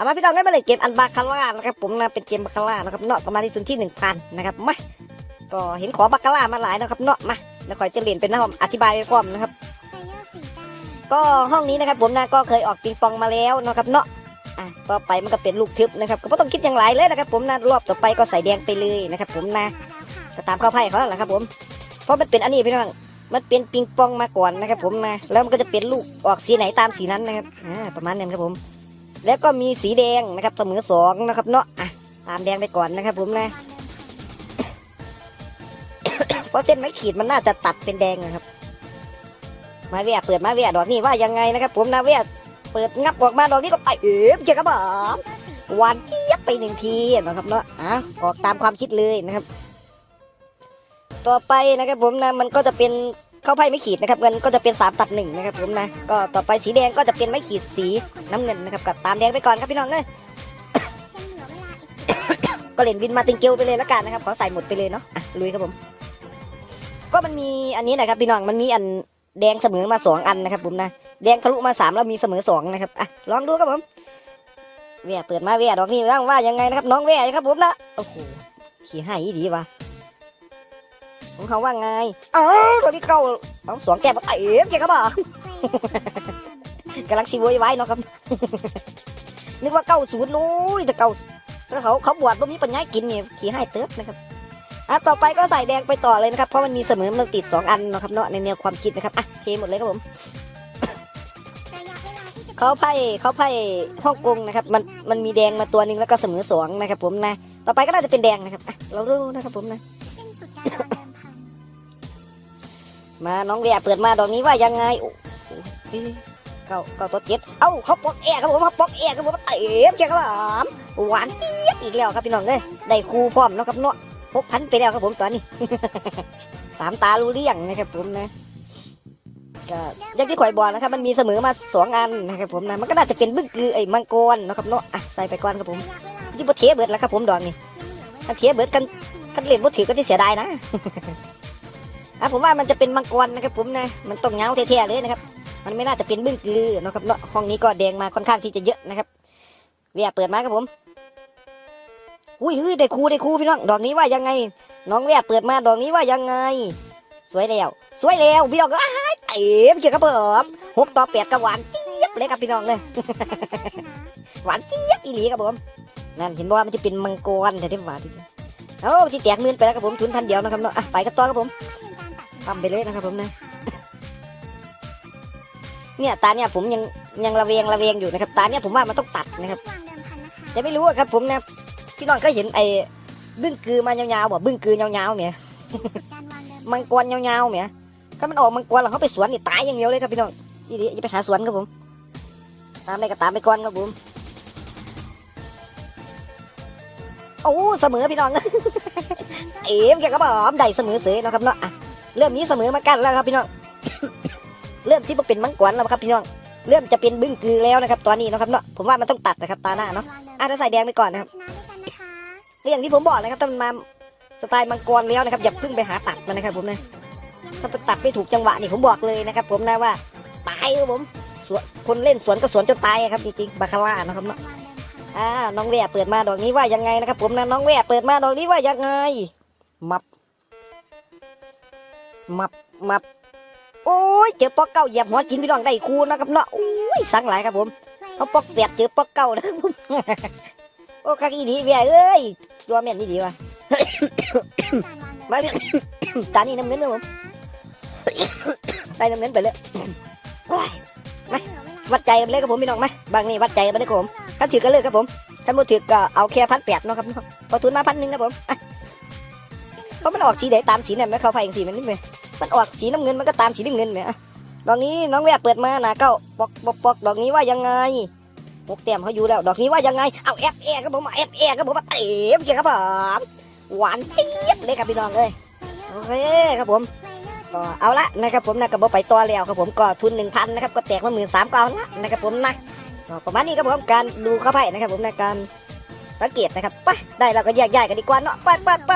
เอามาพี่น้องได้มาเล่นเกมอันบาคาร่านะครับผมนะเป็นเกมบาคาร่านะครับเนาะก็มาณที่ทุนที่หนึ่งพันนะครับมาก็เห็นขอบาคาร่ามาหลายนะครับเนาะมาแล้วคอยจะเรียนเป็นนะครับอธิบายไปพร้อมนะครับ ก็ห้องนี้นะครับผมนะก็เคยออกปิงปองมาแล้วนะครับเนาะอะต่อไปมันก็เป็นลูกทึบนะครับก็ไม่ต้องคิดอย่างไรเลยนะครับ ผมนะรอบต่อไปก็ใส่แดงไปเลยนะครับ ผมนะก็ตามเข้าไพ่เขาแหละครับ ผม เพราะมันเป็นอันนี้พี่น้องมันเป็นปิงปองมาก่อนนะครับ ผมนะแล้วมันก็จะเป็นลูกออกสีไหนตามสีนั้นนะครับอ่าประมาณนั้นครับผม แล้วก็มีสีแดงนะครับเสมอสองนะครับเนาะอะตามแดงไปก่อนนะครับ ผมนะเพราะเส้นไม้ขีดมันน่าจะตัดเป็นแดงนะครับ มาเวียเปิดมาเวียดอกนี้ว่ายังไงนะครับ ผมนะเวียเปิดงับออกมาดอกนี้ก็ไต่เอ๋เจ้ากระบอกหวานเจี๊ยบไปหนึ่งทีนะครับเนาะอะออกตามความคิดเลยนะครับ ต่อไปนะครับผมนะมันก็จะเป็น เข้าไพ่ไม่ขีดนะครับเงินก็จะเป็นสามตัดหนึ่งนะครับผมนะก็ต่อไปสีแดงก็จะเป็นไม่ขีดสีน้ำเงินนะครับกับตามแดงไปก่อนครับพี่น้องเลยก็เล่นวินมาติงเกลไปเลยล้วกันนะครับขอใส่หมดไปเลยเนาะอะลุยครับผม ก็มันมีอันนี้นะครับพี่น้องมันมีอันแดงเสมอมาสองอันนะครับผมนะแดงทะลุมาสามแล้วมีเสมอสองนะครับอะลองดูครับผมเวียเปิดมาเวียดอกนี้ร่างว่ายังไงนะครับน้องเวียครับผมนะโอ้โหขี่ให้ดีวะ ของเขาว่าไงอ้าวตัวที่เก้าเอาสองแก้มมาเตะเกี่ยวกับบ่กำลังซีโวยไว้เนาะครับ นึกว่าเก้าศูนย์นู้ยแต่เก้าแล้วเขาเขาบวชบ่มีปัญญากินเนี่ยขี่ให้เติบนะครับอะต่อไปก็ใส่แดงไปต่อเลยนะครับ เพราะมันมีเสมอมันติดสองอันเนาะครับเนาะในแนวความคิดนะครับอะเทหมดเลยครับผมเขาไพ่เขาไพ่ฮ่องกงนะครับ มันมันมีแดงมาตัวหนึ่งแล้วก็เสมอสองนะครับ ผมนะ ต่อไปก็น่าจะเป็นแดงนะครับอะเรารู้นะครับผมนะ มาน้องเวียเปิดมาดอกนี้ว่ายังไงเอ้าเก้าตัวเจ็ดเอ้าเขาปอกแอกครับผมเขาปอกแอกครับผมเตะเจ้าครับผมหวานเจี๊ยบอีกแล้วครับพี่น้องเลยได้ครูพร้อมนะครับเนาะหกพันไปแล้วครับผมตอนนี้สามตารู้เรื่องนะครับผมนะก็อย่างที่ข่อยบอกนะครับมันมีเสมอมาสองอันนะครับผมนะมันก็น่าจะเป็นบึ้งกือไอ้มังกรนะครับเนาะอะใส่ไปก่อนครับผมที่บ่เทเบิดแล้วครับผมดอกนี้ถ้าเทเบิดกันคันเล่นบ่ถือก็ที่เสียดายนะ อะผมว่ามันจะเป็นมังกรนะครับผมนะ มันต้องเงาเท่ๆเลยนะครับ มันไม่น่าจะเป็นบึ้งกือนะครับเนาะห้องนี้ก็แดงมาค่อนข้างที่จะเยอะนะครับ เวียเปิดมาครับผม อุ้ยเฮ้ยได้ครูได้ครูพี่น้อง ดอกนี้ว่ายังไง น้องเวียเปิดมาดอกนี้ว่ายังไง สวยแล้ว สวยแล้วพี่น้องก็อ้ายเต็มเกี่ยวกับผมหกต่อแปดกับหวานเจี๊ยบเลยครับพี่น้องเลยหวานเจี๊ยบอีหลีครับผมนั่นเห็นบอกว่ามันจะเป็นมังกรแต่ที่หวานที่เอ้าที่แตกมื่นไปแล้วครับผมทุนพันเดียวนะครับเนาะไปกันต่อครับผม ทำไปเลยนะครับผมนะ เนี่ยตาเนี่ยผมยังยังระเวงระเวงอยู่นะครับ ตาเนี่ยผมว่ามันต้องตัดนะครับแต่ไม่รู้อะครับผมนะพี่น้องก็เห็นไอ้บึ้งกือมายาวๆบ่บึ้งกือยาวๆเนี่ยมังกรยาวๆเนี่ยถ้ามันออกมังกรแล้วเขาไปสวนนี่ตายอย่างเดียวเลยครับพี่น้องนี่ดิอย่าไปหาสวนครับผม ตามไปก็ตามไปก่อนครับผมโอ้เสมอพี่น้อง เอ๋มแกก็บอกได้เสมอเสยเนาะครับเนาะ เริ่มนี้เสมอมากันแล้วครับพี่น้อง เริ่มที่มันเป็นมังกรแล้วครับพี่น้อง เริ่มจะเป็นบึ้งกือแล้วนะครับ ตอนนี้นะครับเนาะ ผมว่ามันต้องตัดนะครับตาหน้าเนาะอะถ้าใส่แดงไปก่อนนะครับก็อย่างที่ผมบอกนะครับถ้ามันมาสไตล์มังกรแล้วนะครับอย่าเพิ่งไปหาตัดมันนะครับ ผมนะถ้าไปตัดไม่ถูกจังหวะนี่ผมบอกเลยนะครับ ผมนะว่าตายครับผมสวนคนเล่นสวนก็สวนจนตายอะครับจริงๆบาคาร่านะครับเนาะอ่าน้องแว่เปิดมาดอกนี้ว่ายังไงนะครับ ผมนะน้องแว่เปิดมาดอกนี้ว่ายังไงมับ มับมับโอ้ยเจอปอกเก้าเหยียบหัวกินพี่น้องได้คูนะครับเนาะโอ้ยสังหลายครับผมเขาปอกเปียกเจอปอกเก้านะครับผมโอ้คักอีดีเวียเอ้ยตัวแม่นนี่ดีวะมาเรื่องตานี่น้ำเงินนะผมใส่น้ำเงินไปเลยโอ้ยวัดใจกันเลยครับผมพี่น้องไหมบางนี่วัดใจกันเลยครับผมถ้าถือก็เลิกครับผมถ้าไม่ถือก็เอาแค่พันแปดเนาะครับพอทุนมาพันหนึ่งครับผมเพราะมันออกสีไหนตามสีไหนไม่เข้าไฟอย่างสีมันนี่ไหม มันออกสีน้ำเงินมันก็ตามสีน้ำเงินเนี่ยดอกนี้น้องแวะเปิดมาหนะเก้าปอกปอกปอกดอกนี้ว่ายังไงหกเต็มเขาอยู่แล้ว ดอกนี้ว่ายังไง เอาแอบแอบครับผมแอบแอบครับผมมาเต็มเกียครับผมหวานเจี๊ยบเลยครับพี่น้องเลยโอเคครับผมก็เอาละนะครับผมนะก็บอไปต่อแล้วครับผมก็ทุนหนึ่งพันนะครับก็แตกมาหมื่นสามก็เอาละนะครับผมนะประมาณนี้ครับผมการดูเข้าไปนะครับผมในการสังเกตนะครับไปได้เราก็แยกย้ายกันดีกว่าเนาะไปไปไป